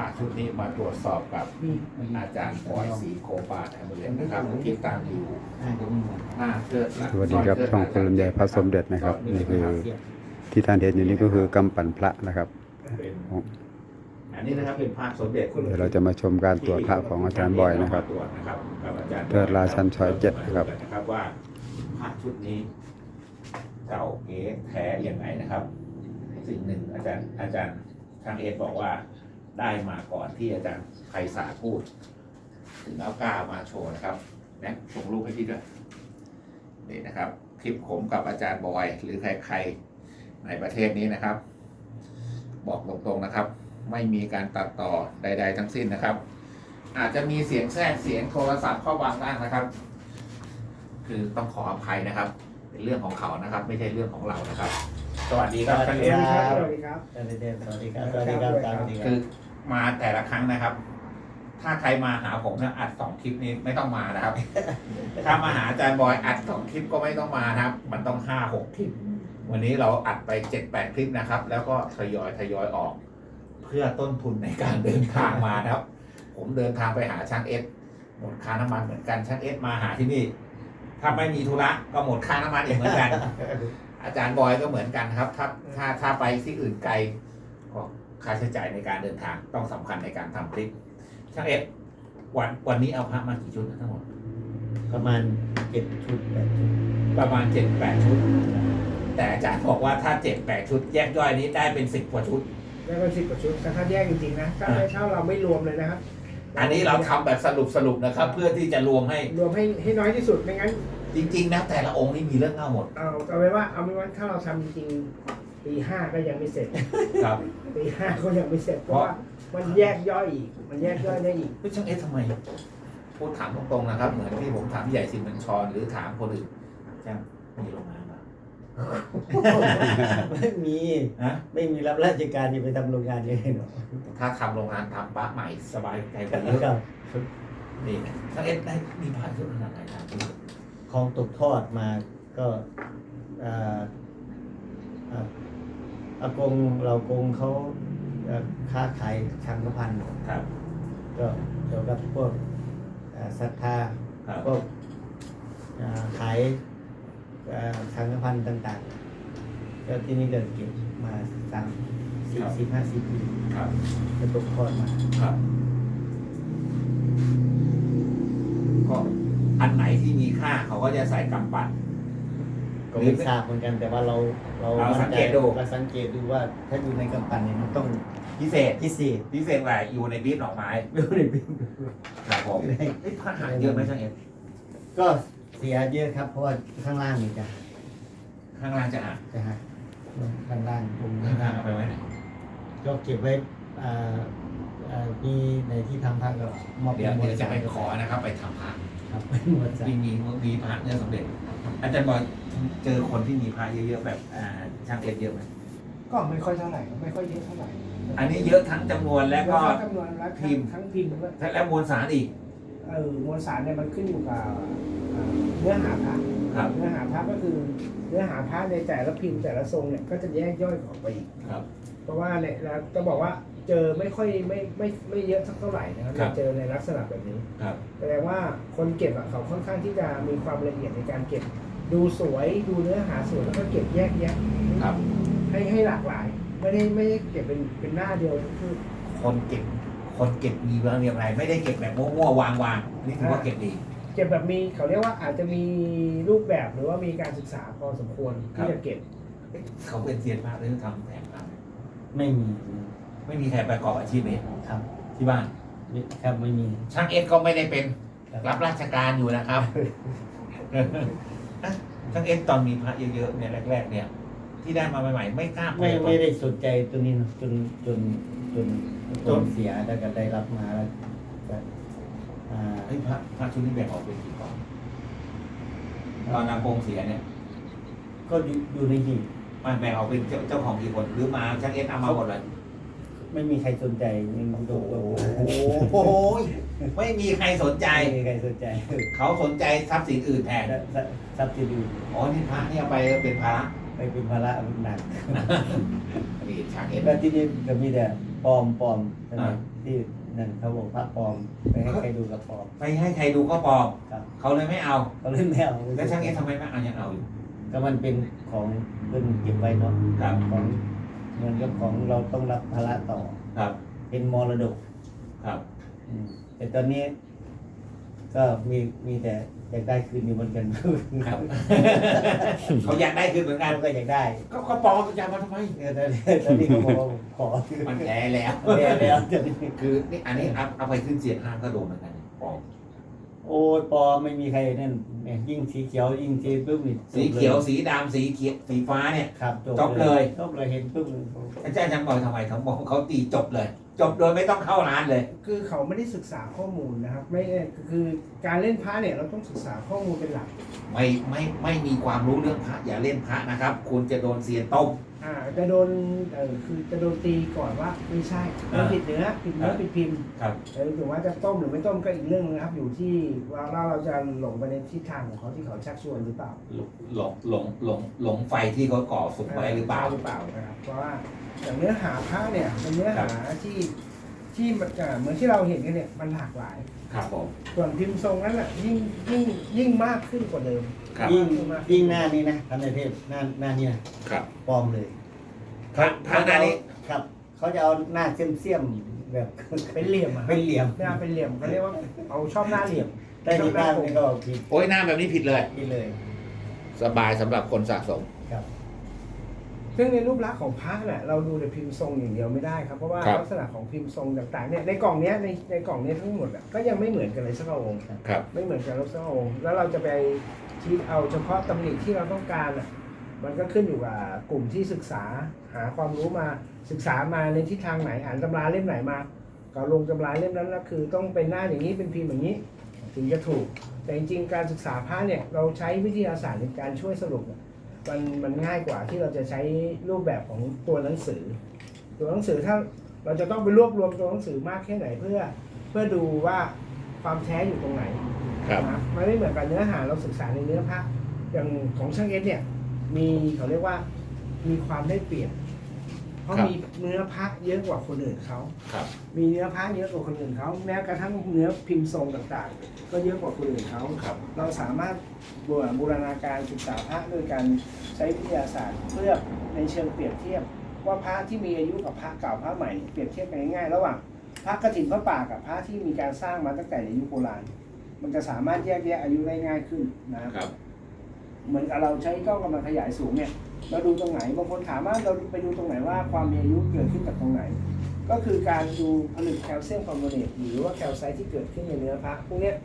พาชุดนี้มาตรวจสอบกับอาจารย์ปอยศรีโคปาแอมเบเลนนะครับที่ตั้งอยู่หน้าเกิดสวัสดีครับช่องคนลำไยพระสมเด็จนะครับ นี่คือที่ท่านเห็นอยู่นี่ก็คือกำปั่นพระนะครับอันนี้นะครับเป็นภาพสมเด็จเดี๋ยวเราจะมาชมการตรวจพระของอาจารย์บอยนะครับตรวจนะครับกับอาจารย์เทิดราชันซอยเจ็ดนะครับนะครับว่าพระชุดนี้เก่าเก๋แท้ยังไงนะครับ สิ่งหนึ่งอาจารย์อาจารย์ทางเอสบอกว่า ได้มาก่อนที่อาจารย์ไพศาลพูด ถึงเอากล้ามาโชว์นะครับนะส่งรูปให้พี่ด้วยนี่นะครับ คลิปผมกับอาจารย์บอย หรือใครๆในประเทศนี้นะครับ บอกตรงๆนะครับ ไม่มีการตัดต่อใด ๆ ทั้งสิ้นนะครับ อาจจะมีเสียงแทรกเสียงโทรศัพท์เข้าบางบ้างนะครับ คือต้องขออภัยนะครับ เป็นเรื่องของเขานะครับ ไม่ใช่เรื่องของเรานะครับ สวัสดีครับท่านเอสสวัสดีครับ สวัสดีครับ สวัสดีครับ สวัสดีครับสวัสดีครัคืบอ มาแต่ละครั้งนะครับ ถ้าใครมาหาผมเนี่ยอัดสองคลิปนี้ไม่ต้องมานะครับ ถ้ามาหาอาจารย์บอยอัดสองคลิปก็ไม่ต้องมานะครับ มันต้องห้าหกคลิป วันนี้เราอัดไปเจ็ดแปดคลิปนะครับ แล้วก็ทยอยทยอยออก เพื่อต้นทุนในการเดินทางมานะครับ ผมเดินทางไปหาช่างเอสหมดค่าน้ำมันเหมือนกันช่างเอสมาหาที่นี่ ถ้าไม่มีธุระก็หมดค่าน้ำมันอีกเหมือนกัน อาจารย์บอยก็เหมือนกันครับ ถ้าถ้าถ้าไปที่อื่นไกลก็ ค่าใช้จ่ายในการเดินทางต้องสำคัญในการทำคลิป ช่างเอ็ดวันวันนี้เอาพระมากี่ชุดนะทั้งหมด ประมาณเจ็ดชุดแปดชุดประมาณเจ็ดแปดชุด แต่อาจารย์บอกว่าถ้าเจ็ดแปดชุด แยกย่อยนี้ได้เป็นสิบกว่าชุดได้เป็นสิบกว่าชุดแต่ถ้าแยกจริงๆนะถ้าไม่เช่าเราไม่รวมเลยนะครับ อันนี้เราทำแบบสรุปสรุปนะครับ เพื่อที่จะรวมให้รวมให้ให้น้อยที่สุดไม่งั้น จริง ๆ นะแต่ละองค์นี่มีเรื่องเล่าหมดเอาเอาไว้ว่าเอาไว้ว่าถ้าเราทำจริง ๆปีห้าก็ยังไม่เสร็จครับปีห้าก็ยังไม่เสร็จเพราะว่ามันแยกย่อยอีก มันแยกย่อยได้อีกเฮ้ยช่างเอ็ดทำไมพูดถามตรงๆนะครับ เหมือนที่ผมถามพี่ใหญ่สินบัญชรหรือถามคนอื่นช่างมีโรงงานปะไม่มี ฮะไม่มีรับราชการจะไปทำโรงงานยังไงหรอกถ้าทำโรงงานทำพระใหม่สบายใจกว่าเยอะครับนี่ช่างเอ็ดได้มีพระเยอะขนาดไหนครับของตกทอดมาก็ อ่าอ่าอากงเรากงเขาเอ่อค้าขายชังกพันธุ์ครับ ก็เกี่ยวกับพวกอ่าศรัทธาครับพวกอ่าขายอ่าสังฆพันธ์ต่างๆ ก็ที่นี่ก็เก็บมาสามสี่สิบห้าสิบปีครับจะตกทอดมาครับก็อันไหนที่มีค่าเขาก็จะใส่กำปั้น ก็ไม่ทราบเหมือนกันแต่ว่าเราเราเราสังเกตดู เราสังเกตดูว่าถ้าอยู่ในกำปั้นเนี่ยมันต้องพิเศษพิเศษพิเศษแหละอยู่ในบีบดอกไม้ดูในบินครับผมเฮ้ยพระหางเยอะไหมช่างเอ็ดก็เสียเยอะครับเพราะว่าข้างล่างนี่จะข้างล่างจะอ่านจะหักข้างล่างผมข้างล่างเอาไปไว้ไหนก็เก็บไว้อ่าอ่ามีในที่ทำพักก็มอบเดี๋ยวให้หมเดี๋ยวจะไปสายขอนะครับ ไปทำพระครับหมดสายมีมีมีพระเนื้อสำเร็จ อาจารย์บอยเจอคนที่มีพระเยอะๆแบบอ่าช่างเอ็ดเยอะไหมก็ไม่ค่อยเท่าไหร่ไม่ค่อยเยอะเท่าไหร่อันนี้เยอะทั้งจำนวนและก็แล้วจำนวนและพิมพ์ ทั้งพิมพ์ด้วยและมวลสารอีก เออมวลสารเนี่ยมันขึ้นอยู่กับอ่าเนื้อหาพระครับ เนื้อหาพระก็คือ เนื้อหาพระในแต่ละพิมพ์แต่ละทรงเนี่ยก็จะแยกย่อยออกไปอีก ครับ เพราะว่าเนี่ยเราจะบอกว่า เจอไม่ค่อยไม่ไม่ไม่เยอะสักเท่าไหร่นะครับครับ เจอในลักษณะแบบนี้ ครับแสดงว่าคนเก็บอะเขาค่อนข้างที่จะมีความละเอียดในการเก็บ ดูสวยดูเนื้อหาสวยแล้วก็เก็บแยกแยะครับ ให้ให้หลากหลาย ไม่ได้ไม่ได้เก็บเป็นเป็นหน้าเดียวคือคนเก็บ คนเก็บมีระเบียบอะไร ไม่ได้เก็บแบบมั่วๆวางๆนี่ถือว่าเก็บดี เก็บแบบมีเขาเรียกว่าอาจจะมีรูปแบบหรือว่ามีการศึกษาพอสมควรครับที่จะเก็บ เขาเป็นเซียนพระหรือทำแผนพระไม่มี ไม่มีใครประกอบอาชีพนี้ครับที่บ้านครับไม่มีช่างเอ็ดก็ไม่ได้เป็นครับรับราชการอยู่นะครับช่างเอ็ดตอนมีพระเยอะๆเนี่ยแรก ๆ เนี่ย ที่ได้มาใหม่ๆไม่กล้าเปิไม่ดไม่ได้สนใจตัวนี้นะจนจนจนจจนนเสียแล้วก็ได้รับมาแล้วก็อ่าเฮ้ยพระพระชุดนี้แบ่งออกเป็นกี่กองตอนนากงเสียเนี่ย ก็อยู่อยู่ในหีบมันแบ่งออกเป็นเจ้าเจ้าของกี่คนหรือมาช่างเอ็ดเอามาหมดเลย ไม่มีใครสนใจไม่มีโอ้ตัวโหไม่มีใครสนใจ ไม่มีใครสนใจเขาสนใจทรัพย์สินอื่นแทนทรัพย์สินอื่นอ๋อนี่พระนี่เอาไปเป็นภาระไปเป็นภาระหนักนี่ช่างเอ็ดแล้วที่นี่ก็มีแต่ปลอมปลอมใช่ไหมอ่าที่นั่นเขาบอกพระปลอมไปให้ใครดูกับปลอมไปให้ใครดูก็ปลอมครับเขาเลยไม่เอาเขาเล่นไม่เอาแล้วช่างเอสทำไมไม่เอายังเอาอยู่ก็มันเป็นของเพิ่นเก็บไว้เนาะครับของ เงินกับของเราต้องรับภาระต่อ ครับ เป็นมรดกครับ อืมแต่ตอนนี้ ก็มีมีแต่อยากได้คืนอยู่เหมือนกันครับ เขาอยากได้คืนเหมือนกันเขาก็อยากได้ก็เขาปลอมจะมาทำไม เออตอนนี้ตอนนี้เขาบอกว่าขอมันแพ้แล้ว แย่แล้วตอนนี้ คือนี่อันนี้เอาเอาไปขึ้นเสียห้างก็โดนเหมือนกันปลอม โอ้ยปอไม่มีใครนั่นเนี่ยยิ่งสีเขียวยิ่งสีปุ๊บนี่สีเขียวสีดำสีเขียวสีฟ้าเนี่ย ครับจบเลย จบเลยเห็นปุ๊บอาจารย์จำบอกทำไมเขาบอกเขาตีจบเลย จบโดยไม่ต้องเข้าร้านเลย คือเขาไม่ได้ศึกษาข้อมูลนะครับ ไม่คือการเล่นพระเนี่ยเราต้องศึกษาข้อมูลเป็นหลัก ไม่ไม่ไม่มีความรู้เรื่องพระอย่าเล่นพระนะครับ คุณจะโดนเสียนต้ม อ่าจะโดนเออคือจะโดนตีก่อนว่าไม่ใช่มันผิดเนื้อผิดเนื้ออ่าผิดพิมพ์ครับเออถึงว่าจะต้มหรือไม่ต้มก็อีกเรื่องนึงนะครับ อยู่ที่ว่าเราเราจะหลงไปในทิศทางของเขาที่เขาชักชวนหรือเปล่าหลงหลงหลงหลงไฟที่เขาก่อสุกไว้หรือเปล่าหรือเปล่านะครับเพราะว่าอย่างเนื้อหาพระเนี่ยเป็นเนื้อหาที่ ที่มันอ่าเหมือนที่เราเห็นกันเนี่ยมันหลากหลาย ครับผมส่วนพิมพ์ทรงนั้นอะยิ่งยิ่งยิ่งมากขึ้นกว่าเดิม ครับยิ่งยิ่งหน้านี้นะทำในเทพหน้าหน้านี้นะครับ ปลอมเลยพระพระหน้านี้ ครับ เขาจะเอาหน้าเสี้ยมเสียมๆแบบเป็นเหลี่ยมอะ เป็นเหลี่ยมหน้าเป็นเหลี่ยมเขาเรียกว่าเอาชอบหน้าเหลี่ยมได้ดีหน้านี่ก็ผิดโอ้ยหน้าแบบนี้ผิดเลย นี่เลย สบายสำหรับคนสะสมครับ ซึ่งในรูปลักษณ์ของพระเนี่ยเราดูแต่พิมพ์ทรงอย่างเดียวไม่ได้ครับ เพราะว่าครับ ลักษณะของพิมพ์ทรงต่างๆเนี่ยในกล่องเนี้ยในในกล่องเนี้ยทั้งหมดอะก็ยังไม่เหมือนกันเลยสักองค์ครับ ไม่เหมือนกันสักองค์แล้วเราจะไปชี้เอาเฉพาะตำหนิที่เราต้องการอะมันก็ขึ้นอยู่กับกลุ่มที่ศึกษาหาความรู้มาศึกษามาในทิศทางไหนอ่านตำราเล่มไหนมา ก็ลงตำราเล่มนั้นแล้วคือต้องเป็นหน้าอย่างนี้เป็นพิมพ์อย่างนี้ ถึงจะถูก แต่จริงๆการศึกษาพระเนี่ยเราใช้วิทยาศาสตร์ในการช่วยสรุปอะ มันมันง่ายกว่าที่เราจะใช้รูปแบบของตัวหนังสือ ตัวหนังสือถ้าเราจะต้องไปรวบรวมตัวหนังสือมากแค่ไหนเพื่อเพื่อดูว่าความแท้อยู่ตรงไหนครับนะครับมันไม่เหมือนกับเนื้อหาเราศึกษาในเนื้อพระอย่างของช่างเอสเนี่ยมีเขาเรียกว่ามีความได้เปรียบ เพราะครับ มีเนื้อพระเยอะกว่าคนอื่นเขา ครับ มีเนื้อพระเยอะกว่าคนอื่นเขา แม้กระทั่งเนื้อพิมพ์ทรงต่างๆ ก็เยอะกว่าคนอื่นเขา ครับ เราสามารถบูรบูรณาการศึกษาพระโดยการใช้วิทยาศาสตร์ เพื่อในเชิงเปรียบเทียบ ว่าพระที่มีอายุกับพระเก่าพระใหม่เปรียบเทียบกันง่ายๆระหว่างพระกฐินพระป่ากับพระที่มีการสร้างมาตั้งแต่ในยุคโบราณ มันจะสามารถแยกแยะอายุได้ง่ายขึ้นนะครับครับเหมือนกับเราใช้กล้องกำลังขยายสูงเนี่ย เราดูตรงไหนบางคนถามว่าเราไปดูตรงไหนว่าความมีอายุเกิดขึ้นจากตรงไหน ก็คือการดูผลึกแคลเซียมคอมโพเนตหรือว่าแคลไซต์ที่เกิดขึ้นในเนื้อพระพวกเนี้ย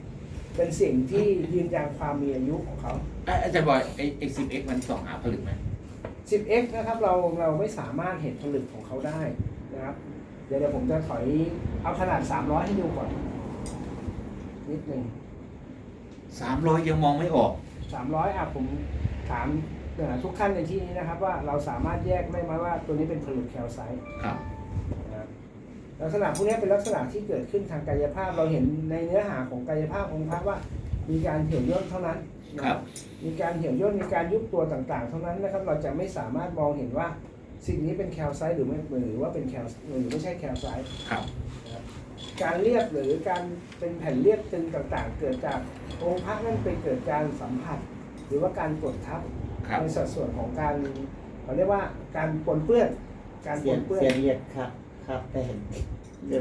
เป็นสิ่งที่ยืนยันความมีอายุของเขาอะอาจารย์บอยไอ้ไอ้สิบเอ็กมันส่องหาผลึกไหม 10x นะครับเราเราไม่สามารถเห็นผลึกของเขาได้นะครับ เดี๋ยวเดี๋ยวผมจะถอยเอาขนาด 300 ให้ดูก่อน นิดหนึ่งสามร้อยยังมองไม่ออก 300อะผมถามเอ่อ ทุกท่านในที่นี้นะครับว่าเราสามารถแยกได้ไหมว่าตัวนี้เป็นผลึกแคลไซต์ครับนะครับลักษณะพวกนี้เป็นลักษณะที่เกิดขึ้นทางกายภาพเราเห็นในเนื้อหาของกายภาพองค์พระว่า มีการเหี่ยวย่นเท่านั้นนะครับมีการเหี่ยวย่นมีการยุบตัวต่างๆ เท่านั้นนะครับเราจะไม่สามารถมองเห็นว่าสิ่งนี้เป็นแคลไซต์หรือไม่หรือว่าเป็นแคลหรือไม่ใช่แคลไซต์ครับการเรียบหรือการเป็นแผ่นเรียบตึงต่างๆ เกิดจากองค์พระนั่นเป็นเกิดการสัมผัส หรือว่าการกดทับครับ ในสัดส่วนของการเขาเรียกว่าการปนเปื้อน การปเสียนเปื้อนเสียเรียดครับ ครับแต่เห็น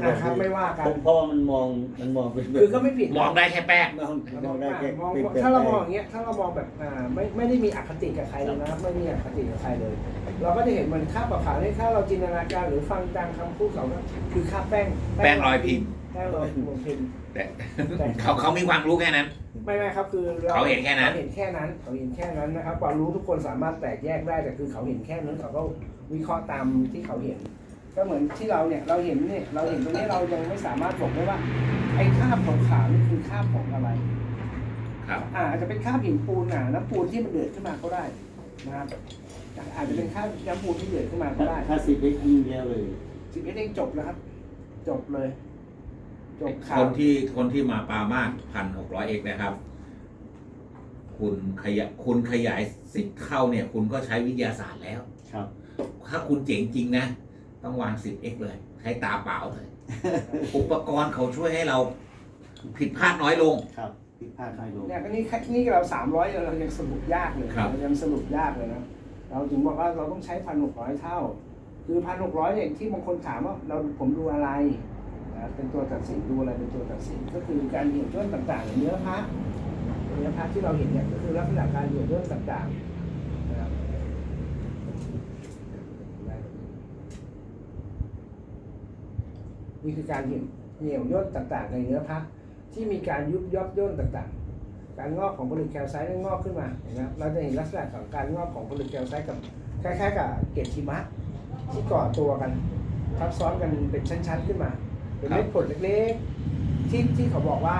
อะครับไม่ว่ากันเพราะว่ามันมองมันมองเป็นแบบคือก็ไม่ผิดมองได้แค่แป้งมองมองได้แค่มองเป็นแบบถ้าเรามองอย่างเงี้ยถ้าเรามองแบบอ่าไม่ไม่ได้มีอคติกับใครเลยนะครับไม่มีอคติกับใครเลย เราก็จะเห็นมันค่าบขาวในค่าเราจินตนาการหรือฟังตามคำพูดเขาก็คือค่าแป้งแป้งรอยพิมพ์แป้งรอยพิมพ์พิมพ์แต่เขาเขามีความรู้แค่นั้น ไม่ไม่ครับคือรเขาเห็นแค่นั้นเขาเห็นแค่นั้นเขาเห็นแค่นั้นนะครับความรู้ทุกคนสามารถแตกแยกได้แต่คือเขาเห็นแค่นั้นเขาก็วิเคราะห์ตามที่เขาเห็น ก็เหมือนที่เราเนี่ยเราเห็นเนี่ยเราเห็นตรงนี้เรายังไม่สามารถบอกได้ว่า ไอ้คราบของขาวนี่คือคราบของอะไรครับอ่าอาจจะเป็นคราบหินปูนหนาน้ำปูนที่มันเดือดขึ้นมาก็ได้นะครับอาจจะเป็นคราบน้ำปูนที่เดือดขึ้นมาก็ได้ถ้าสิบเอ็กยิงเดียวเลยสิบเอ็ดเองจบแล้วครับ จบเลย จบข่าคว นที่คนที่มาปามากพันหกร้อยเอกนะครับ คุณขยายคุณขยายสิบเท่าเนี่ย คุณก็ใช้วิทยาศาสตร์แล้ว ครับ ถ้าคุณเจ๋งจริงนะ ต้องวางสิบเอกเลย ใช้ตาเปล่าเลย อุปกรณ์เขาช่วยให้เราผิดพลาดน้อยลง ครับผิดพลาดน้อยลงเนี่ยก็นี่แค่นี่เราสามร้อยเรายังสรุปยากเลยครับ เรายังสรุปยากเลยนะเราถึงบอกว่าเราต้องใช้พันหกร้อยเท่า คือพันหกร้อยเนี่ยที่บางคนถามว่าเราผมดูอะไร นะเป็นตัวตัดสินดูอะไรเป็นตัวตัดสินก็คือการเหยียบย่นต่างๆเนื้อพระเนื้อพระที่เราเห็นเนี่ยก็คือลักษณะการเหยียบย่นต่างๆนะครับนี่คือการเหยียบเหยียบย่นต่างๆ ในเนื้อพระที่มีการยุบยับย่นต่างๆ การงอกของผลึกแคลไซต์นั้นงอกขึ้นมาเห็นไหมเราจะเห็นลักษณะของการงอกของผลึกแคลไซต์กับคล้ายๆ กับเกล็ดหิมะที่ก่อตัวกันทับซ้อนกันเป็นชั้น ๆ ขึ้นมา เป็นเม็ดผลเล็กๆ ที่ที่เขาบอกว่า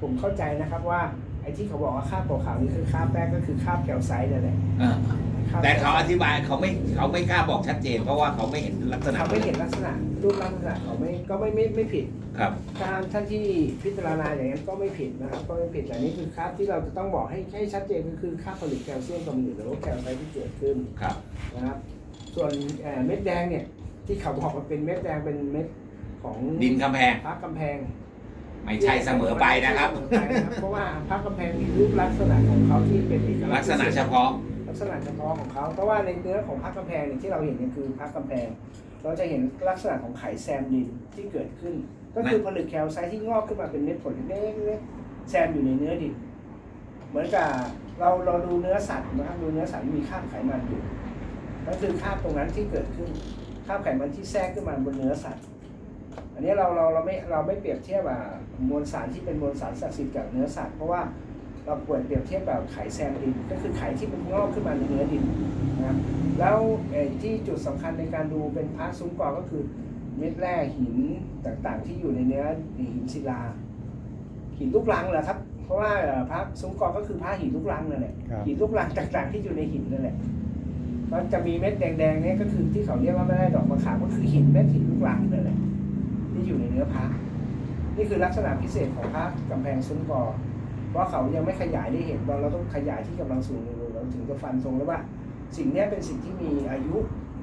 ผมเข้าใจนะครับว่าไอ้ที่เขาบอกว่าคราบขาวๆนี่คือคราบแป้งก็คือคราบแคลไซต์นั่นแหละเออคราบแต่เขาอธิบายเขาไม่เขาไม่กล้าบอกชัดเจน เพราะว่าเขาไม่เห็นลักษณะเขาไม่เห็นลักษณะรูปลักษณะเขาไม่ก็ไม่ไม่ไม่ผิดครับถ้าท่านที่พิจารณาอย่างนั้นก็ไม่ผิดนะครับก็ไม่ผิดแต่นี่คือคราบที่เราจะต้องบอกให้ให้ชัดเจนก็คือคราบผลิตแคลเซียมกำเนิดหรือว่าแคลไซต์ที่เกิดขึ้นครับนะครับ ส่วนเอ่อเม็ดแดงเนี่ยที่เขาบอกว่าเป็นเม็ดแดงเป็นเม็ด ของดินกำแพง พระกำแพงไม่ใช่เสมอไปนะครับไม่ใช่เสมอไปนะครับ เพราะว่าพระกำแพงมีรูปลักษณะของเขาที่เป็นเอกลัลักกษณ์ษณะเฉพาะ ลักษณะเฉพาะของเขาเพราะว่าในเนื้อของพระกำแพงเนี่ยที่เราเห็นเนี่ยคือพระกำแพง เราจะเห็นลักษณะของไขแซมดินที่เกิดขึ้น ก็คือผลึกแคลไซต์ที่งอกขึ้นมาเป็นเม็ดผลเล็กๆแซมอยู่ในเนื้อดิน เหมือนกับเราเราดูเนื้อสัตว์นะครับดูเนื้อสัตว์มีคราบไขมันอยู่นั่นคือคราบตรงนั้นที่เกิดขึ้นคราบไขมันที่แทรกขึ้นมาบนเนื้อสัตว์ อันนี้เราเราเราไม่เราไม่เปรียบเทียบว่ามวลสารที่เป็นมวลสารศักดิ์สิทธิ์กับเนื้อสัตว์เพราะว่าเราควรเปรียบเทียบแบบไขแซมดิน ก็คือไขที่มันงอกขึ้นมาในเนื้อดินนะครับแล้วเอ่อที่จุดสำคัญในการดูเป็นพระซุ้มกอก็คือเม็ดแร่หินต่างๆ ที่อยู่ในเนื้อหินศิลา หินลูกรังแหละครับ เพราะว่าเอ่อพระซุ้มกอก็คือพระหินลูกรังนั่นแหละครับหินลูกรังต่างๆ ที่อยู่ในหินนั่นแหละมันจะมีเม็ดแดงๆเนี่ยก็คือที่เขาเรียกว่าไม่ได้ดอกมะขามก็คือหินเม็ดหินลูกรังนั่นแหละ ที่อยู่ในเนื้อพระนี่คือลักษณะพิเศษของพระกำแพงซุ้มกอเพราะเขายังไม่ขยายได้เห็นเราเราต้องขยายที่กำลังสูงเราถึงจะฟันธงแล้วว่า สิ่งนี้เป็นสิ่งที่มีอายุ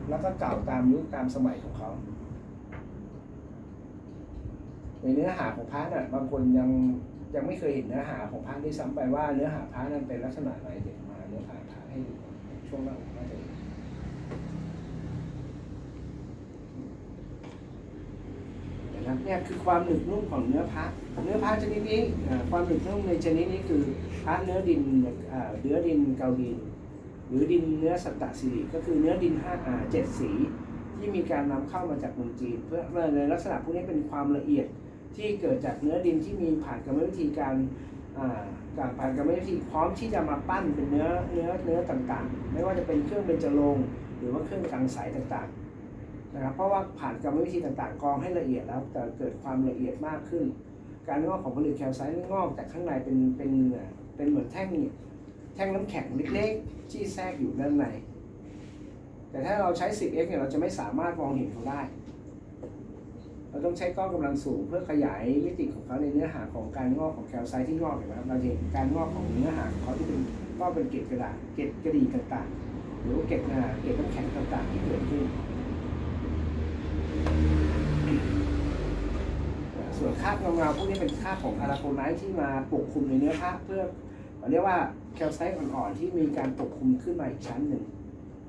แล้วก็เก่าตามยุคตามสมัยของเขาในเนื้อหาของพระน่ะบางคนยังยังไม่เคยเห็นเนื้อหาของพระด้วยซ้ำไปว่าเนื้อหาพระนั้นเป็นลักษณะไหนเด็กมาเนื้อหาพระให้ช่วงหน้าน่าจะ เนี่ยคือความหนึบนุ่มของเนื้อพระเนื้อพระชนิดนี้ความหนึบนุ่มในชนิดนี้คือพระเนื้อดินเนื้อดินเกาดิน หรือดินเนื้อสัตตสิริก็คือเนื้อดินห้าอ่าเจ็ดสี ที่มีการนำเข้ามาจากเมืองจีนเพื่อในลักษณะพวกนี้เป็นความละเอียดที่เกิดจากเนื้อดินที่มีผ่านกรรมวิธีการอ่าการผ่านกรรมวิธีพร้อมที่จะมาปั้นเป็นเนื้อเนื้อเนื้อต่างๆ ไม่ว่าจะเป็นเครื่องเบญจรงค์หรือว่าเครื่องกังสายต่างๆ นะครับเพราะว่าผ่านกรรมวิธีต่างๆกรองให้ละเอียดแล้วจะเกิดความละเอียดมากขึ้น การงอกของผลึกแคลไซต์งอกจากข้างในเป็นเป็นเป็นเหมือนแท่งแท่งน้ำแข็งเล็กๆที่แทรกอยู่ด้านใน แต่ถ้าเราใช้ 10x เนี่ยเราจะไม่สามารถมองเห็นเขาได้ เราต้องใช้กล้องกำลังสูงเพื่อขยายมิติของเขาในเนื้อหาของการงอกของแคลไซต์ที่งอกเห็นไหมครับเราจะเห็นการงอกของเนื้อหาของเขาที่เป็นก็เป็นเกล็ดกระดาษเกล็ดกระดีต่างๆ หรือเกล็ดเกล็ดน้ำแข็งต่างๆที่เกิดขึ้น ส่วนคราบเงาๆพวกนี้เป็นคราบของอาราโกไนท์ที่มาปกคลุมในเนื้อผ้าเพื่อเราเรียกว่าแคลไซต์อ่อนๆที่มีการปกคลุมขึ้นมาอีกชั้นหนึ่ง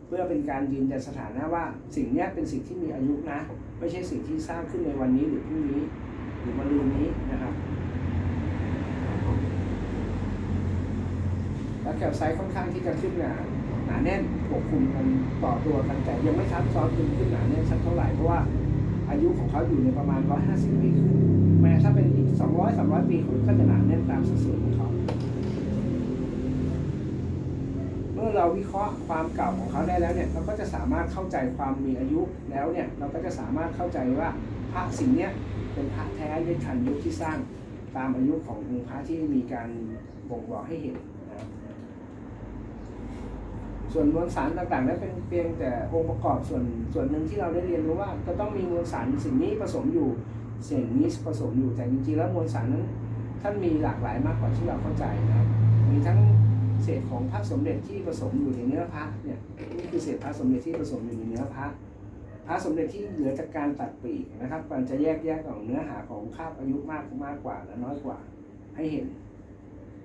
เพื่อเป็นการยืนยันสถานะว่าสิ่งนี้เป็นสิ่งที่มีอายุนะ ไม่ใช่สิ่งที่สร้างขึ้นในวันนี้หรือพรุ่งนี้ หรือมะรืนนี้นะครับแล้วแคลไซต์ค่อนข้างที่จะขึ้นหนาหนาแน่นปกคลุมกันต่อตัวกันแต่ยังไม่ทับซ้อนขึ้นขึ้นหนาแน่นสักเท่าไหร่เพราะว่า อายุของเขาอยู่ในประมาณ 150 ปีขึ้นแม้ถ้าเป็นอีก 200 300 ปีเขาก็จะหนาแน่นตามสัดส่วนของเขา เมื่อเราวิเคราะห์ความเก่าของเขาได้แล้วเนี่ย เราก็จะสามารถเข้าใจความมีอายุแล้วเนี่ย เราก็จะสามารถเข้าใจว่าพระสิ่งเนี้ยเป็นพระแท้ด้วยทันยุคที่สร้างตามอายุขององค์พระที่มีการบ่งบอกให้เห็น ส่วนมวลสารต่างๆนั้นเป็นเพียงแต่องค์ประกอบส่วนส่วนหนึ่งที่เราได้เรียนรู้ว่า จะต้องมีมวลสารสิ่งนี้ผสมอยู่สิ่งนี้ผสมอยู่แต่จริงๆแล้วมวลสารนั้นท่านมีหลากหลายมากกว่าที่เราเข้าใจนะครับมีทั้งเศษของพระสมเด็จที่ผสมอยู่ในเนื้อพระเนี่ยนี่คือเศษพระสมเด็จที่ผสมอยู่ในเนื้อพระพระสมเด็จที่เหลือจากการตัดปีกนะครับมันจะแยกแยกของเนื้อหาของคาบอายุมากมากกว่าและน้อยกว่าให้เห็น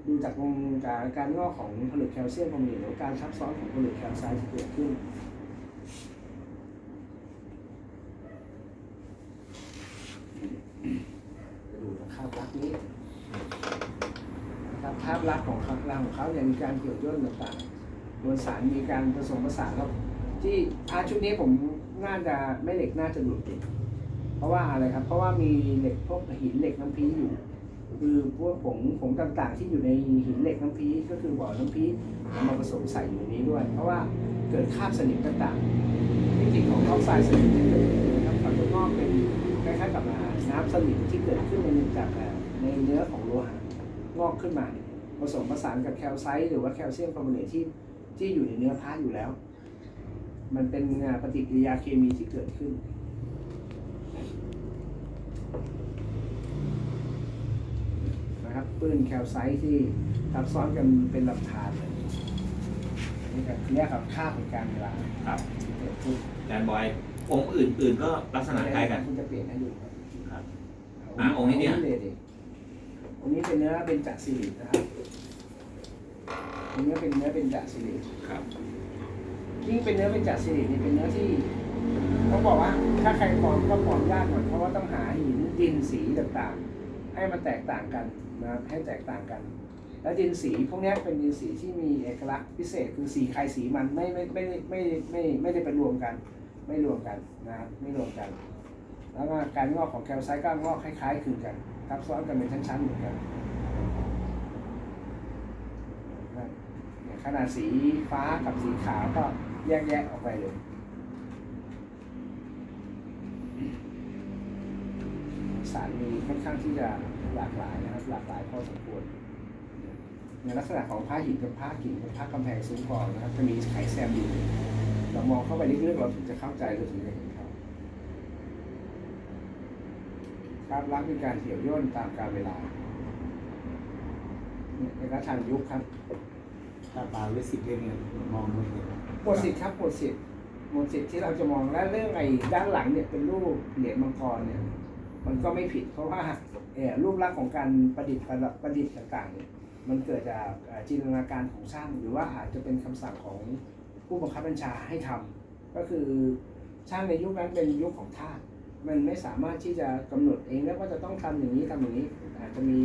ดูจากวงการการงอกของผลึกแคลเซียมของเหลวหรือการซับซ้อนของผลึกแคลไซด์ที่เกิดขึ้นจะดูจากภาพลักษณ์นี้นะครับภาพลักษณ์ของเขารางของเขาเนี่ยมีการเกี่ยวย่นต่างๆมวลสารมีการผสมผสานครับที่อาชุดนี้ผมน่าจะไม่เหล็กน่าจะหลุดติดเพราะว่าอะไรครับ เพราะว่ามีเหล็กพวกหินเหล็กน้ำพีอยู่ คือพวกผงผงต่างๆ ที่อยู่ในหินเหล็กน้ำพีก็คือบ่อน้ำพีเอามาผสมใส่อยู่ในนี้ด้วย เพราะว่าเกิดคราบสนิมต่างๆที่จริของออกไซด์สนิมที่เกิดขึ้นนะครับความงอกเป็นคล้ายๆกับน้ำสนิมที่เกิดขึ้นในจากในเนื้อของโลหะงอกขึ้นมาผสมผสานกับแคลไซต์หรือว่าแคลเซียมคาร์บอเนตที่ที่อยู่ในเนื้อพาอยู่แล้ว มันเป็นปฏิกิริยาเคมีที่เกิดขึ้น นะครับปื้นแคลไซต์ที่ทับซ้อนกันเป็นลำธารเลยนี่ครับเรียกครับค่าของการเวลาครับที่เกิดขึ้นอาจารย์บอยองค์อื่น ๆ ก็ลักษณะคล้ายกัน คุณจะเปลี่ยนให้ดูครับครับอะองค์นี้เนี่ยเยดิองค์นี้เป็นเนื้อเป็นจักรสิรินะครับองค์นี้เป็นเนื้อเป็นจักรสิริ ครับ ยิ่งเป็นเนื้อเป็นจักรสิรินี่เป็นเนื้อที่ต้องบอกว่า ถ้าใครมองก็มองยากหน่อยเพราะว่าต้องหาหินดินสีต่างๆ ให้มันแตกต่างกัน นะครับให้แตกต่างกัน และดินสีพวกนี้เป็นดินสีที่มีเอกลักษณ์พิเศษคือสีใครสีมันไม่ไม่ไม่ไม่ไม่ไม่ไม่ได้ไปรวมกัน ไม่รวมกันนะครับไม่รวมกัน แล้วก็การงอกของแคลไซต์ก็งอกคล้ายๆคลึงกันทับซ้อนกันเป็นชั้นๆเหมือนกันขนาดสีฟ้ากับสีขาวก็แยกแยะออกไปเลย สารมีค่อนข้างที่จะหลากหลายนะครับ หลากหลายพอสมควรในลักษณะของผ้าหินกับผ้ากิ่งกับผ้ากำแพงซุ้มกรองนะครับจะมีไขแซมอยู่เรามองเข้าไปลึกๆเราถึงจะเข้าใจเราถึงจะเห็นเขาภาพลักษณ์มีการเหี่ยวย่นตามกาลเวลาเนี่ยเป็นรัชทางยุคครับถ้าปลาวิสิตเรื่องเงินมองไม่เห็นหมดสิทธิ์ครับหมดสิทธิ์หมดสิทธิ์ที่เราจะมองและเรื่องไอ้ด้านหลังเนี่ยเป็นรูปเหรียญมังกรเนี่ย มันก็ไม่ผิด เพราะว่าเออรูปลักษณ์ของการประดิษฐ์ประดิษฐ์ต่างๆเนี่ยมันเกิดจากจินตนาการของช่าง หรือว่าอาจจะเป็นคำสั่งของผู้บังคับบัญชาให้ทำก็คือช่างในยุคนั้นเป็นยุคของทาสมันไม่สามารถที่จะกำหนดเองได้วว่าจะต้องทำอย่างนี้ทำอย่างนี้ อาจจะมี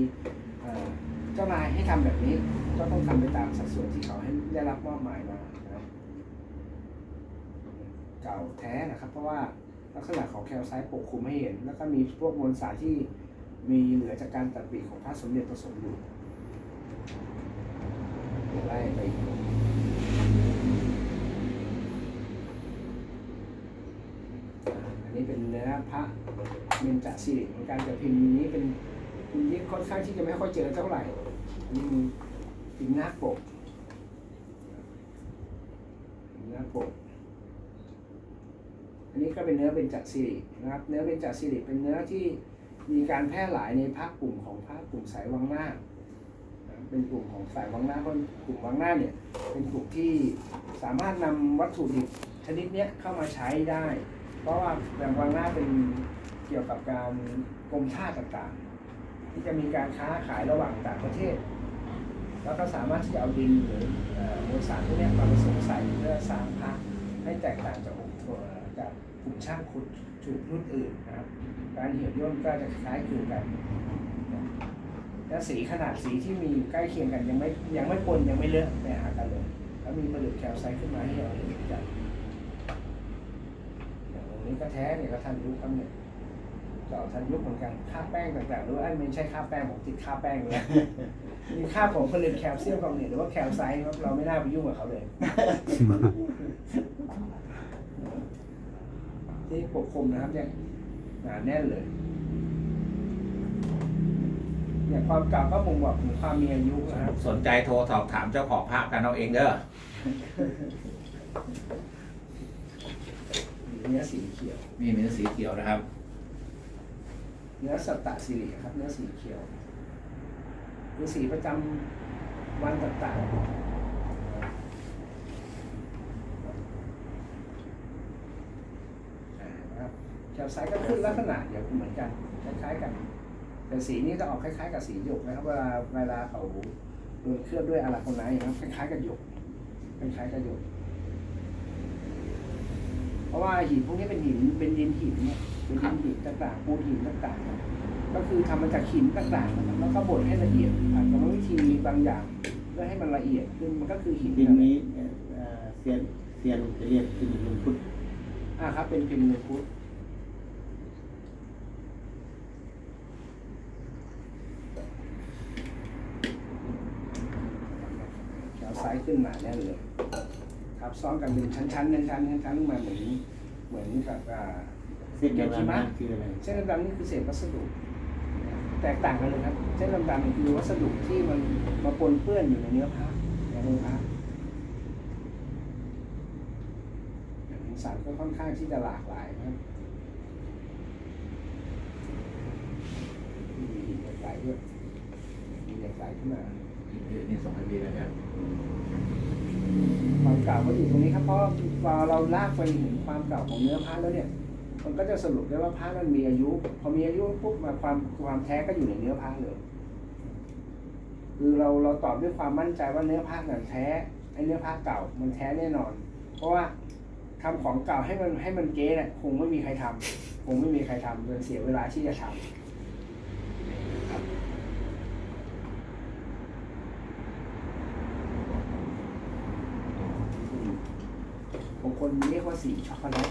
เจ้านายให้ทำแบบนี้ ก็ต้องทำไปตามสัดส่วนที่เขาให้ได้รับมอบหมายมาเก่าแท้นะครับ เพราะว่า ลักษณะของแคลไซต์ปกคลุมให้เห็น แล้วก็มีพวกมวลสารที่มีเหลือจากการตัดปีกของพระสมเด็จผสมอยู่ไล่ไปอันนี้เป็นเนื้อพระเมนจัสิริเหมือนกันแต่พิมพ์นี้เป็นพิมพ์ที่ค่อนข้างที่จะไม่ค่อยเจอเท่าไหร่อันนี้มีพิมพ์หน้าปกหน้าปก อันนี้ก็เป็นเนื้อเบญจสิรินะครับ เนื้อเบญจสิริเป็นเนื้อที่มีการแพร่หลายในภาคกลุ่มของภาคกลุ่มสายวังหน้า เป็นกลุ่มของสายวังหน้าเพราะกลุ่มวังหน้าเนี่ยเป็นกลุ่มที่สามารถนำวัตถุดิบชนิดเนี้ยเข้ามาใช้ได้ เพราะว่าอย่างวังหน้าเป็นเกี่ยวกับการกรมท่าต่างๆ ที่จะมีการค้าขายระหว่างต่างประเทศ แล้วก็สามารถที่จะเอาดินหรือมวลสารพวกนี้มาผสมใส่เพื่อสร้างพระให้แตกต่างจากองค์ตัวจาก กลุ่มช่างขุดจุดรุ่นอื่นนะครับการเหี่ยวย่นก็จะคล้ายคลึงกันและสีขนาดสีที่มีใกล้เคียงกันยังไม่ยังไม่ปนยังไม่เลอะไปหากันเลย แล้วมีผลึกแคลไซต์ขึ้นมาให้เราเห็นกันอย่างตรงนี้ก็แท้เนี่ยก็ทันยุคครับเนี่ยก่าทันยุคเหมือนกันค่าแป้งต่างๆหรือว่าอันไม่ใช่ค่าแป้งผมติดค่าแป้งเลยมีค่าของผลิตแคลเซียมคาร์บอเนตหรือว่าแคลไซต์ครับเราไม่น่าไปยุ่งกับเขาเลย ที่ปกคลุมนะครับเนี่ยหนาแน่นเลยเนี่ยความเก่าก็บ่งบอกถึงความมีอายุนะครับสนใจโทรสอบถามเจ้าของภาพกันเอาเองเด้อเนื้อสีเขียวนี่เนื้อสีเขียวนะครับ เนื้อสัตตะสิริครับ เนื้อสีเขียวคือสีประจำวันต่างๆอ่า แคลไซต์ก็ขึ้นลักษณะเดียวกันเหมือนกันคล้ายๆกัน แต่สีนี้จะออกคล้ายๆ กับสีหยกนะครับเวลาเวลาเขาโดนเคลือบด้วยอะลาโคไนท์นะครับคล้ายๆกับหยกคล้ายๆกับหยกเพราะว่าหินพวกนี้เป็นหินเป็นดินหินเนี่ยเป็นดินหินต่างๆปูนหินต่างๆ ก็คือทำมาจากหินต่างๆนะครับแล้วก็บดให้ละเอียดผ่านกรรมวิธีบางอย่างเพื่อให้มันละเอียดขึ้นมันก็คือหินดินนี้เอ่อเซียนเซียนจะเรียกดินลุงพุทธอ่าครับเป็นพิมพ์เนพุทธ เอาไซส์ขึ้นมาแน่นเลยครับซ้อนกันเป็นชั้นๆชั้นๆชั้นๆชั้นๆมาเหมือนเหมือนกับอ่า เส้นเดียวกันนั่นคืออะไรเส้นดำๆนี่คือเศษวัสดุ แตกต่างกันเลยครับ เส้นดำๆนี่คือวัสดุที่มันมาปนเปื้อนอยู่ในเนื้อผ้าในเนื้อผ้าสารก็ค่อนข้างที่จะหลากหลายนะครับมีเหล็กไหลด้วยมีเหล็กไหลขึ้นมา นี่สองพันปีแล้วครับความเก่าก็อยู่ตรงนี้ครับเพราะพอเราลากไปเห็นความเก่าของเนื้อผ้าแล้วเนี่ยมันก็จะสรุปได้ว่าผ้ามันมีอายุ พอมีอายุปุ๊บมาความความแท้ก็อยู่ในเนื้อผ้าเลย คือเราเราตอบด้วยความมั่นใจว่าเนื้อผ้าเนี่ยแท้ไอ้เนื้อผ้าเก่ามันแท้แน่นอน เพราะว่าทำของเก่าให้มันให้มันเก๊เนี่ยคงไม่มีใครทำคงไม่มีใครทำมันเสียเวลาที่จะทำครับบางคนเรียกว่า สีช็อกโกแลต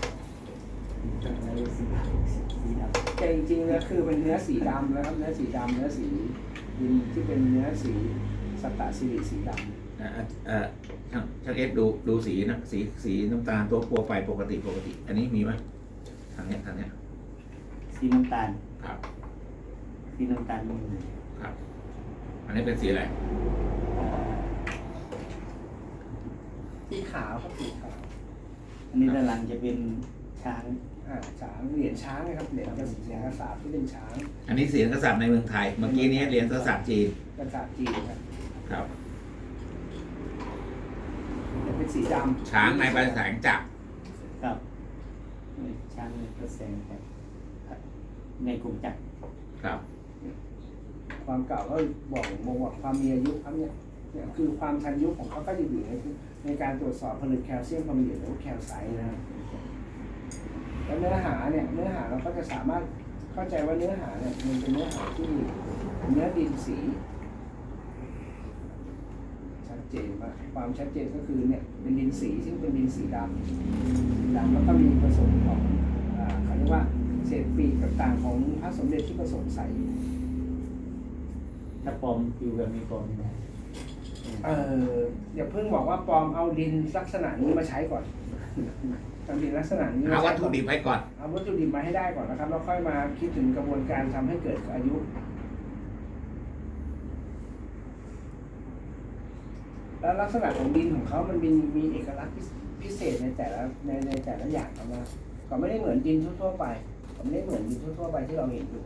อะไรสีดำสีดำแต่จริงๆแล้วคือเป็นเนื้อสีดำนะครับ เนื้อสีดำเนื้อสีดินที่เป็นเนื้อสีสตตาสิริสีดำอ่าเอ่อช่างช่างเอฟดูดูสีนะสีสีน้ำตาลตัวปัวไปปกติปกติ อันนี้มีไหมทางเนี้ยทางเนี้ยสีน้ำตาลครับสีน้ำตาลนี่เลยครับ อันนี้เป็นสีอะไรสีขาวครับสีขาว อันนี้ด้านหลังจะเป็นช้าง อ่าช้างเหรียญช้างนะครับเหรียญกระสีเหรียญกระสาบที่เป็นช้างอันนี้เสียงกษัตริย์ในเมืองไทย เมื่อกี้นี้เหรียญกษัตริย์จีนกระสาบจีนครับครับ แต่เป็นสีดำช้างในประแสงจักรครับช้างในกระแสงครับในกลุ่มจักรครับ ความเก่าก็บอกบ่งบอกความมีอายุครับเนี่ยเนี่ยคือความทันยุคของเขาก็จะอยู่ใน ในการตรวจสอบผลึกแคลเซียมความละเอียดหรือว่าแคลไซต์นะครับแล้วเนื้อหาเนี่ยเนื้อหาเราก็จะสามารถเข้าใจว่าเนื้อหาเนี่ยมันเป็นเนื้อหาที่เนื้อดินสี ชัดเจนมากความชัดเจนก็คือเนี่ยเป็นดินสีซึ่งเป็นดินสีดำสีดำแล้วก็มีผสมของเขาเรียกว่าเศษปีกต่างๆของพระสมเด็จที่ผสมใส่ถ้าปลอมอยู่แบบมีปลอมไม่ได้ เอออย่าเพิ่งบอกว่าปลอมเอาดินลักษณะนี้มาใช้ก่อนทำดินลักษณะนี้หามาวัใช้ตถุก่อนดิบไว้ก่อน เอาวัตถุดิบมาให้ได้ก่อนนะครับแล้วค่อยมาคิดถึงกระบวนการทำให้เกิดอายุ แล้วลักษณะของดินของเขามันมีมีเอกลักษณ์พิพิเศษในแต่ละในในแต่ละอย่างครับว่าเขาไม่ได้เหมือนดินทั่วๆไปเขาไม่ได้เหมือนดินทั่วๆไปที่เราเห็นอยู่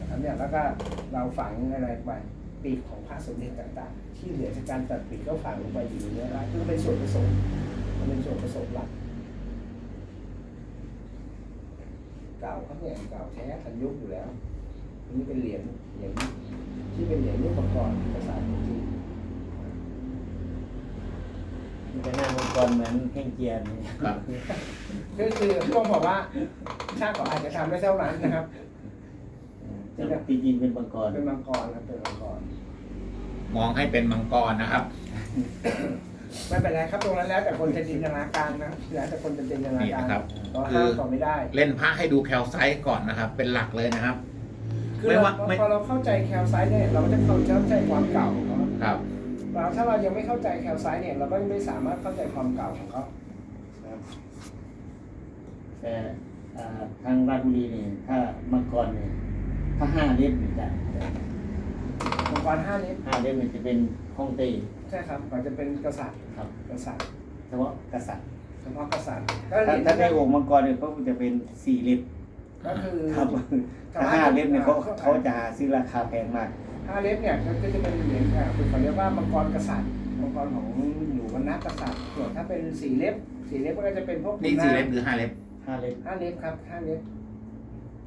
นะครับ เนี่ยแล้วก็เราฝังอะไรไปปีกของพระสมเด็จต่างๆ ที่เหลือจากการตัดปีกก็ฝังลงไปอยู่ในเนื้อร้ายซึ่งเป็นส่วนผสมมันเป็นส่วนผสมหลักเก่าครับเนี่ยเก่าแท้ทันยุคอยู่แล้วอันนี้เป็นเหรียญเหรียญที่เป็นเหรียญรูปประกอบภาษาจีนมันจะหน้ามังกรเหมือนแห้งเจียนนี่ครับคือคือพี่ต้องบอกว่าชาติก่อนอาจจะทำได้เท่านั้นนะครับ แต่จริงๆเป็นมังกรเป็นมังกรครับเป็นมังกร มองให้เป็นมังกรนะครับ ไม่เป็นไรครับตรงนั้นแล้วแต่คนจะจินตนาการนะแล้วแต่คนจะจินตนานี่การนะครับ เราห้ามต่อไม่ได้เล่นพระให้ดูแคลไซต์ก่อนนะครับ เป็นหลักเลยนะครับ คือไม่เราว่าไม่ พอเราเข้าใจแคลไซต์เนี่ยเราก็จะเข้าใจความเก่าของเขาครับ เราถ้าเรายังไม่เข้าใจแคลไซต์เนี่ยเราก็ไม่สามารถเข้าใจความเก่าของเขานะครับแต่อ่าทางราชบุรีนี่ถ้ามังกรเนี่ย ถ้าห้าเล่มจะมังกรห้าเล็บห้าเล่มมันจะเป็นฮ่องเต้ใช่ครับมันจะเป็นกษัตริย์ครับกษัตริย์เฉพาะกษัตริย์เฉพาะกษัตริย์ก็ถ้าเหรียญถ้าในที่องค์มังกรเนี่ยเขาจะเป็นสี่เล่มก็คือครับถ้าห้าเล่มเนี่ยเขาเขาจะหาซื้อราคาแพงมากห้าเล็บเนี่ยก็จะเป็นเหรียญอ่าคือเขาเรียกว่ามังกรกษัตริย์คมังกรของหนูวันนักกษัตริย์ส่วนถ้าเป็นสีเล็บสีเล็บก็จะเป็นพวกนี่สี่เล็บหรือห้าเล็บห้าเล็บห้าเล็บครับห้าเล็บ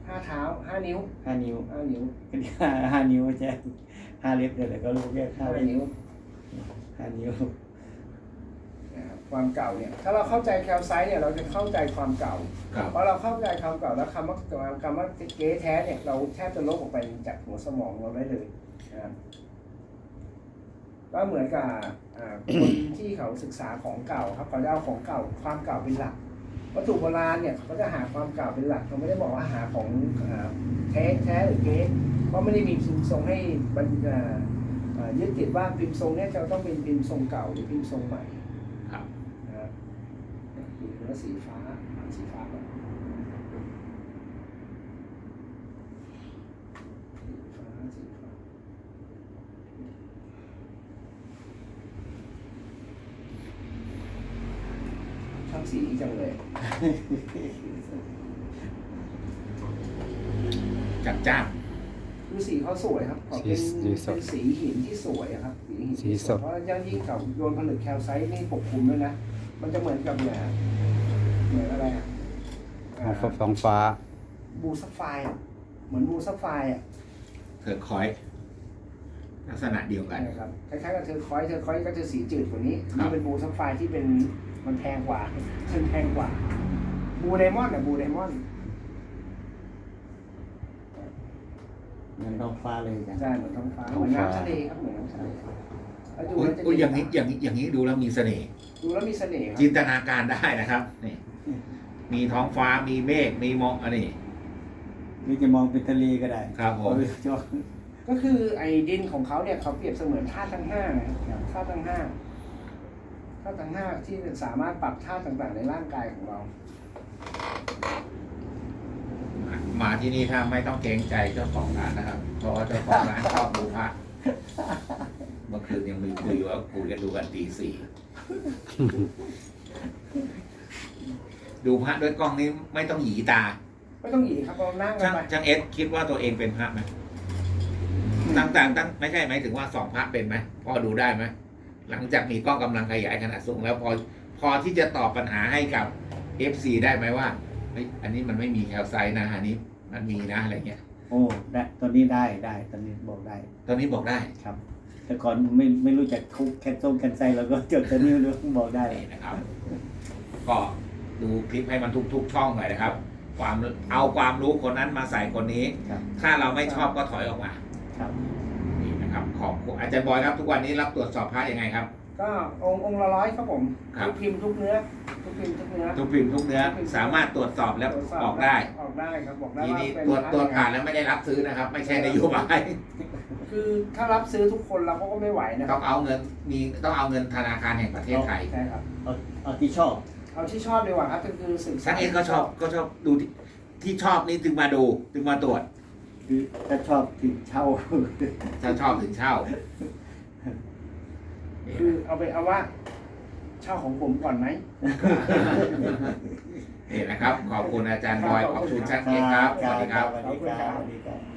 ห้าเท้าห้านิ้วห้านิ้วห้านิ้วก็ที่ห้าห้านิ้วไม่ใช่ห้าเล็บเดี๋ยวแต่ก็รู้แค่ห้าห้าเล็บนิ้วห้านิ้วนะครับความเก่าเนี่ยถ้าเราเข้าใจแคลไซต์เนี่ยเราจะเข้าใจความเก่าครับพอเราเข้าใจความเก่าแล้วคำว่าคำว่าเก๊แท้เนี่ยเราแทบจะลบออกไปจากหัวสมองเราได้เลยนะครับก็เหมือนกับอ่าคนที่เขาศึกษาของเก่าครับเขาจะเอาของเก่าความเก่าเป็นหลัก วัตถุโบราณเนี่ยเขาจะหาความเก่าเป็นหลักเขาไม่ได้บอกว่าหาของอ่าแท้แท้หรือเก๊เพราะไม่ได้มีพิมพ์ทรงให้บรรอ่าอ่ายึดติดว่าพิมพ์ทรงเนี่ยจะต้องเป็นพิมพ์ทรงเก่าหรือพิมพ์ทรงใหม่ครับนะครับดูเนื้อสีฟ้าสีฟ้าก่อนสีฟ้าสีฟ้าชอบ สีนี้จังเลย จัดจ้านคือสีเขาสวยครับเขาเป็นสีสดเป็นสีหินที่สวยอะครับ สีหินสีที่สด เพราะยังยิ่งกับโยนผลึกแคลไซต์นี่ปกคลุมด้วยนะ มันจะเหมือนกับเนี่ยเหมือนอะไรอะของฟ้าฟองฟ้า บูซัฟไฟร์อะเหมือนบูซัฟไฟร์อะ เธอคอย ลักษณะเดียวกัน นะครับคล้ายๆกับเธอคอยเธอคอยก็จะสีจืดกว่านี้ครับ นี่เป็นบูซัฟไฟร์ที่เป็น มันแพงกว่ามันแพงกว่า บูไดมอนด์อะบูไดมอนด์เหมือนท้องฟ้าเลยจ้ะใช่เหมือนท้องฟ้าท้เหองมือนฟ้าน้ำทะเลครับเหมือนน้ำทะเลแล้วดูอุ้ยแล้วจะอุ้ยอย่างนี้อย่างนี้อย่างนี้ดูแล้วมีเสน่ห์ดูแล้วมีเสน่ห์ครับจินตนาการได้นะครับนี่มีท้องฟ้ามีเมฆมีหมอกอันนี้หรือจะมองเป็นทะเลก็ได้ครับผมเอาไปจอดก็คือไอ้ดินของเขาเนี่ยเขาเปรียบเสมือนธาตุทั้งห้านะครับธาตุทั้งห้า ธาตุทั้งห้าที่สามารถปรับธาตุต่างๆ ในร่างกายของเรา มาที่นี่ถ้าไม่ต้องเกรงใจเจ้าของร้านนะครับ เพราะว่าเจ้าของร้านชอบดูพระเมื่อคืนยังมีคุยว่าคุยกันดูกันตีสี่ดูพระด้วยกล้องนี้ไม่ต้องหยีตา ไม่ต้องหยีครับเรานั่งกัช่านงไปช่างเอสคิดว่าตัวเองเป็นพระไหมตั้งแต่ตั้งไม่ใช่ไหมายถึงว่าสองพระเป็นไหมพอดูได้ไหม หลังจากมีกล้องกำลังขยายขนาดสูงแล้วพอพอที่จะตอบปัญหาให้กับ FC ได้ไหมว่าเฮ้ยอันนี้มันไม่มีแคลไซต์นะอันนี้มันมีนะอะไรเงี้ย โอ้ได้ตอนนี้ได้ได้ตอนนี้บอกได้ตอนนี้บอกได้ครับ แต่ก่อนไม่ไม่รู้จักคุกแคนซงแคนไซเราก็จดตอนนี้รู้บอกได้นี่นะครับ ก็ดูคลิปให้มันทุกๆช่องหน่อยนะครับ ความเอาความรู้คนนั้นมาใส่คนนี้ ครับถ้าเราไม่ชอบก็ถอยออกมา ครับนี่นะครับ ขอบคุณอาจารย์บอยครับ ทุกวันนี้รับตรวจสอบพระยังไงครับ ก็องค์องค์ละร้อยครับผมครับ ทุกพิมพ์ทุกเนื้อทุกพิมพ์ทุกเนื้อ ทุกพิมพ์ทุกเนื้อสามารถตรวจสอบแล้วตรวจสบออกได้ออกได้ครับบอกได้ทีว่านี้เป็นตรวจพะตรวจยังไงผ่านแล้วไม่ได้รับซื้อนะครับ ไม่ใช่นโยบายคือถ้ารับซื้อทุกคนเราก็ไม่ไหวนะคต้รัอบงเอาเงินมีต้องเอาเงินธนาคารแห่งประเทศไทยใช่ครับ เอาเอาที่ชอบเอาที่ชอบดีกว่าครับก็คือสื่อช่างเอ็นก็ชอบก็ชอบดูที่ที่ชอบนี่ถึงมาดูถึงมาตรวจ คือถ้าชอบถึงเช่า ถ้าชอบถึงเช่านี่คือนะเอาไปเอาว่า เช่าของผมก่อนไหมนี่นะครับ ขอบคุณอาจารย์บอย ขอบคุณช่างเอ็นครับ สวัสดีครับ สวัสดีครับสวัสดีครับ